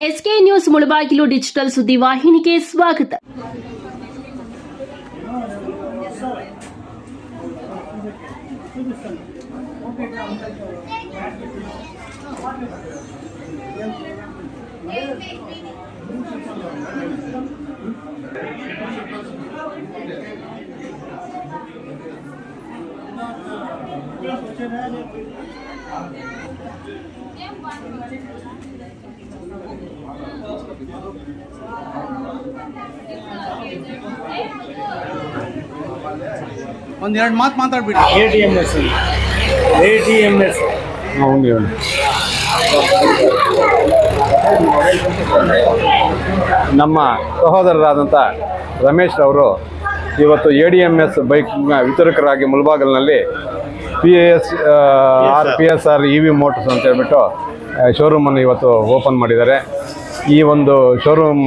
SK news Mulbagal digital ಸುದ್ದಿವಾಹಿನಿಗೆ ಸ್ವಾಗತ ಒಂದ್ ಎರಡು ಮಾತು ಮಾತಾಡ್ಬಿಡಿ. A T M S A T M S ನಮ್ಮ ಸಹೋದರರಾದಂಥ ರಮೇಶ್ ಅವರು ಇವತ್ತು ಎ ಡಿ ಎಂ ಎಸ್ ಬೈಕ್ನ ವಿತರಕರಾಗಿ ಮುಳಬಾಗಲಿನಲ್ಲಿ P S R P S R E V motors ಅಂತ ಹೇಳ್ಬಿಟ್ಟು ಶೋರೂಮನ್ನು ಇವತ್ತು ಓಪನ್ ಮಾಡಿದ್ದಾರೆ. ಈ ಒಂದು ಶೋರೂಮ್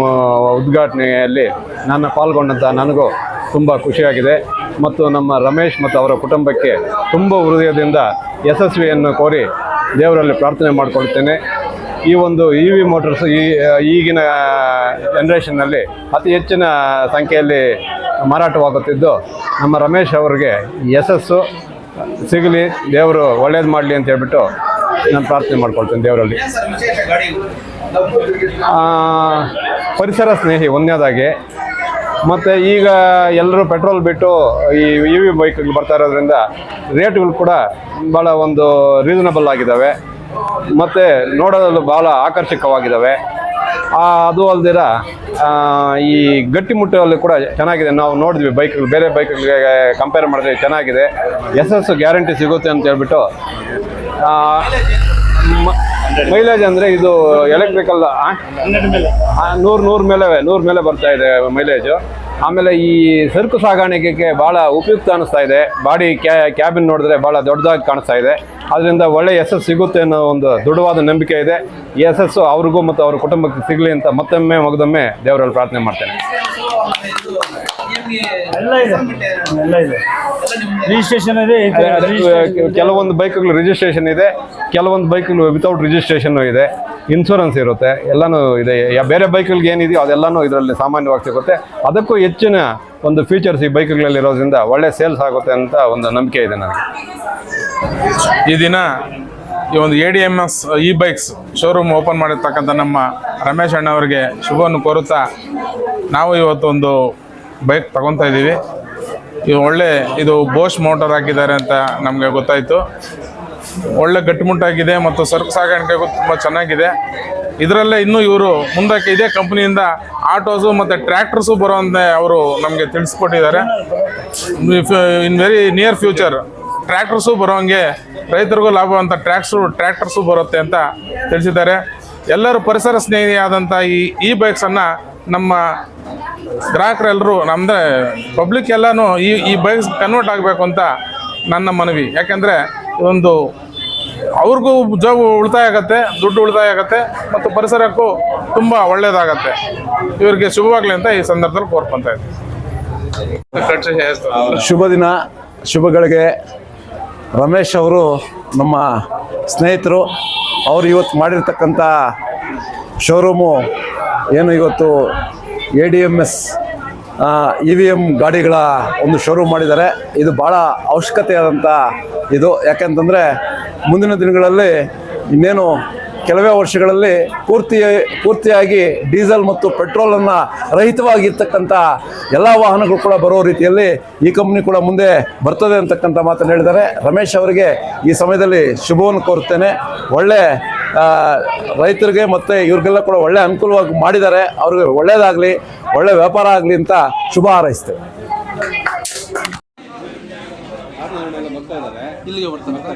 ಉದ್ಘಾಟನೆಯಲ್ಲಿ ನಾನು ಪಾಲ್ಗೊಂಡಂಥ ನನಗೂ ತುಂಬ ಖುಷಿಯಾಗಿದೆ. ಮತ್ತು ನಮ್ಮ ರಮೇಶ್ ಮತ್ತು ಅವರ ಕುಟುಂಬಕ್ಕೆ ತುಂಬ ಹೃದಯದಿಂದ ಯಶಸ್ವಿಯನ್ನು ಕೋರಿ ದೇವರಲ್ಲಿ ಪ್ರಾರ್ಥನೆ ಮಾಡಿಕೊಳ್ತೇನೆ. ಈ ಒಂದು ಇ ವಿ ಮೋಟರ್ಸ್ ಈ ಈಗಿನ ಜನ್ರೇಷನ್ನಲ್ಲಿ ಅತಿ ಹೆಚ್ಚಿನ ಸಂಖ್ಯೆಯಲ್ಲಿ ಮಾರಾಟವಾಗುತ್ತಿದ್ದು ನಮ್ಮ ರಮೇಶ್ ಅವರಿಗೆ ಯಶಸ್ಸು. ಸಿಗಲಿ, ದೇವರು ಒಳ್ಳೇದು ಮಾಡಲಿ ಅಂತ ಹೇಳ್ಬಿಟ್ಟು ನಾನು ಪ್ರಾರ್ಥನೆ ಮಾಡ್ಕೊಳ್ತೇನೆ ದೇವರಲ್ಲಿ. ಪರಿಸರ ಸ್ನೇಹಿ ಒಂದನೇದಾಗಿ. ಮತ್ತು ಈಗ ಎಲ್ಲರೂ ಪೆಟ್ರೋಲ್ ಬಿಟ್ಟು ಈ ಇ ವಿ ಬೈಕ್ಗಳು ಬರ್ತಾ ಇರೋದ್ರಿಂದ ರೇಟ್ಗಳು ಕೂಡ ಭಾಳ ಒಂದು ರೀಸನಬಲ್ ಆಗಿದ್ದಾವೆ ಮತ್ತು ನೋಡೋದಲ್ಲೂ ಭಾಳ ಆಕರ್ಷಕವಾಗಿದ್ದಾವೆ ಅದು ಅಲ್ದಿರ ಈ ಈ ಗಟ್ಟಿಮುಟ್ಟಲ್ಲಿ ಕೂಡ ಚೆನ್ನಾಗಿದೆ. ನಾವು ನೋಡಿದ್ವಿ ಬೈಕ್ ಬೇರೆ ಬೈಕ್ಗಳಿಗೆ ಕಂಪೇರ್ ಮಾಡಿದ್ರೆ ಚೆನ್ನಾಗಿದೆ. ಎಸ್ ಎಸ್ ಗ್ಯಾರಂಟಿ ಸಿಗುತ್ತೆ ಅಂತ ಹೇಳ್ಬಿಟ್ಟು ಮೈಲೇಜ್ ಅಂದ್ರೆ ಇದು ಎಲೆಕ್ಟ್ರಿಕಲ್ ನೂರು ನೂರು ಮೇಲೆ ನೂರು ಮೇಲೆ ಬರ್ತಾ ಇದೆ ಮೈಲೇಜು. ಆಮೇಲೆ ಈ ಸರಕು ಸಾಗಾಣಿಕೆಗೆ ಬಹಳ ಉಪಯುಕ್ತ ಅನಿಸ್ತಾ ಇದೆ. ಬಾಡಿ ಕ್ಯಾ ಕ್ಯಾಬಿನ್ ನೋಡಿದ್ರೆ ಬಹಳ ದೊಡ್ಡದಾಗಿ ಕಾಣಿಸ್ತಾ ಇದೆ. ಅದರಿಂದ ಒಳ್ಳೆ ಯಶಸ್ಸು ಸಿಗುತ್ತೆ ಅನ್ನೋ ಒಂದು ದೃಢವಾದ ನಂಬಿಕೆ ಇದೆ. ಈ ಯಶಸ್ಸು ಅವ್ರಿಗೂ ಮತ್ತು ಅವ್ರ ಕುಟುಂಬಕ್ಕೆ ಸಿಗಲಿ ಅಂತ ಮತ್ತೊಮ್ಮೆ ಮಗದೊಮ್ಮೆ ದೇವರಲ್ಲಿ ಪ್ರಾರ್ಥನೆ ಮಾಡ್ತೇನೆ. ಎಲ್ಲ ಇದೆ. ಎಲ್ಲ ಇದೆ. ರಿಜಿಸ್ಟ್ರೇಷನ್ ಇದೆ. ಕೆಲವೊಂದು ಬೈಕ್ಗಳು ರಿಜಿಸ್ಟ್ರೇಷನ್ ಇದೆ ಕೆಲವೊಂದು ಬೈಕ್ಗಳು ವಿತೌಟ್ ರಿಜಿಸ್ಟ್ರೇಷನ್ ಇದೆ. ಇನ್ಶೂರೆನ್ಸ್ ಇರುತ್ತೆ ಎಲ್ಲನೂ ಇದೆ. ಯಾ- ಬೇರೆ ಬೈಕ್ಗಳಿಗೆ ಏನಿದೆಯೋ ಅದೆಲ್ಲನೂ ಇದರಲ್ಲಿ ಸಾಮಾನ್ಯವಾಗಿ ಸಿಗುತ್ತೆ. ಅದಕ್ಕೂ ಹೆಚ್ಚಿನ ಒಂದು ಫೀಚರ್ಸ್ ಈ ಬೈಕ್ಗಳಲ್ಲಿ ಇರೋದ್ರಿಂದ ಒಳ್ಳೆ ಸೇಲ್ಸ್ ಆಗುತ್ತೆ ಅಂತ ಒಂದು ನಂಬಿಕೆ ಇದೆ ನನಗೆ. ಈ ದಿನ ಈ ಒಂದು A D M S E bikes showroom open ಮಾಡಿರ್ತಕ್ಕಂಥ ನಮ್ಮ ರಮೇಶ್ ಅಣ್ಣವರಿಗೆ ಶುಭವನ್ನು ಕೋರುತ್ತಾ ನಾವು ಇವತ್ತು ಒಂದು ಬೈಕ್ ತಗೊತಾ ಇದ್ದೀವಿ. ಇದು ಒಳ್ಳೆ ಇದು ಬೋಶ್ ಮೋಟರ್ ಹಾಕಿದ್ದಾರೆ ಅಂತ ನಮಗೆ ಗೊತ್ತಾಯಿತು. ಒಳ್ಳೆ ಗಟ್ಟಿಮುಟ್ಟಾಗಿದೆ ಮತ್ತು ಸರಕು ಸಾಗಾಣಿಕೆಗೂ ತುಂಬ ಚೆನ್ನಾಗಿದೆ. ಇದರಲ್ಲೇ ಇನ್ನೂ ಇವರು ಮುಂದಕ್ಕೆ ಇದೇ ಕಂಪ್ನಿಯಿಂದ ಆಟೋಸು ಮತ್ತು ಟ್ರ್ಯಾಕ್ಟರ್ಸು ಬರುವಂತೆ ಅವರು ನಮಗೆ ತಿಳಿಸ್ಕೊಟ್ಟಿದ್ದಾರೆ. In very near future tractors ಬರೋಂಗೆ ರೈತರಿಗೂ ಲಾಭ ಅಂತ ಟ್ರ್ಯಾಕ್ಟ್ರು ಟ್ರ್ಯಾಕ್ಟರ್ಸು ಬರುತ್ತೆ ಅಂತ ತಿಳಿಸಿದ್ದಾರೆ. ಎಲ್ಲರೂ ಪರಿಸರ ಸ್ನೇಹಿಯಾದಂಥ ಈ ಇ ಬೈಕ್ಸನ್ನು ನಮ್ಮ ಗ್ರಾಹಕರೆಲ್ಲರೂ ನಮ್ಮದೇ ಪಬ್ಲಿಕ್ ಎಲ್ಲನೂ ಈ ಈ ಬೈಕ್ಸ್ ಕನ್ವರ್ಟ್ ಆಗಬೇಕು ಅಂತ ನನ್ನ ಮನವಿ. ಯಾಕೆಂದರೆ ಒಂದು ಅವ್ರಿಗೂ ಜಾಬ್ ಉಳಿತಾಯ ಆಗುತ್ತೆ, ದುಡ್ಡು ಉಳಿತಾಯ ಆಗುತ್ತೆ ಮತ್ತು ಪರಿಸರಕ್ಕೂ ತುಂಬ ಒಳ್ಳೆಯದಾಗತ್ತೆ ಇವರಿಗೆ ಶುಭವಾಗಲಿ ಅಂತ ಈ ಸಂದರ್ಭದಲ್ಲಿ ಕೋರ್ಕೊತ ಶುಭ ದಿನ, ಶುಭಗಳಿಗೆ ರಮೇಶ್ ಅವರು ನಮ್ಮ ಸ್ನೇಹಿತರು, ಅವರು ಇವತ್ತು ಮಾಡಿರ್ತಕ್ಕಂಥ ಶೋರೂಮು ಏನು ಇವತ್ತು A D M S E V M ಗಾಡಿಗಳ ಒಂದು ಶೋರೂಮ್ ಮಾಡಿದ್ದಾರೆ. ಇದು ಭಾಳ ಅವಶ್ಯಕತೆಯಾದಂಥ ಇದು. ಯಾಕೆಂತಂದರೆ ಮುಂದಿನ ದಿನಗಳಲ್ಲಿ ಇನ್ನೇನು ಕೆಲವೇ ವರ್ಷಗಳಲ್ಲಿ ಪೂರ್ತಿ, ಪೂರ್ತಿಯಾಗಿ ಡೀಸೆಲ್ ಮತ್ತು ಪೆಟ್ರೋಲನ್ನು ರಹಿತವಾಗಿರ್ತಕ್ಕಂಥ ಎಲ್ಲ ವಾಹನಗಳು ಕೂಡ ಬರೋ ರೀತಿಯಲ್ಲಿ ಈ ಕಂಪ್ನಿ ಕೂಡ ಮುಂದೆ ಬರ್ತದೆ ಅಂತಕ್ಕಂಥ ಮಾತನ್ನು ಹೇಳಿದ್ದಾರೆ. ರಮೇಶ್ ಅವರಿಗೆ ಈ ಸಮಯದಲ್ಲಿ ಶುಭವನ್ನು ಕೋರುತ್ತೇನೆ. ಒಳ್ಳೆ ರೈತರಿಗೆ ಮತ್ತು ಇವ್ರಿಗೆಲ್ಲ ಕೂಡ ಒಳ್ಳೆ ಅನುಕೂಲವಾಗಿ ಮಾಡಿದ್ದಾರೆ. ಅವ್ರಿಗೆ ಒಳ್ಳೆಯದಾಗಲಿ ಒಳ್ಳೆ ವ್ಯಾಪಾರ ಆಗಲಿ ಅಂತ ಶುಭ ಹಾರೈಸ್ತೇವೆ. ಇಲ್ಲಿಗೆ ಬರ್ತಾರೆ.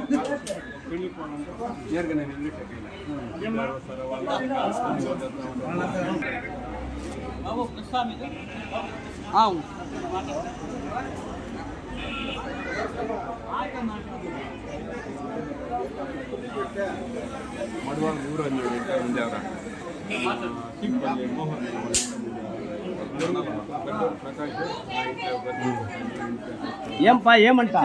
ಜೀರ್ಗನೆ ಮುಂದೆ ಅವರ ಮೋಹನ್ ಪ್ರಕಾಶ್ ಏಮಂಟ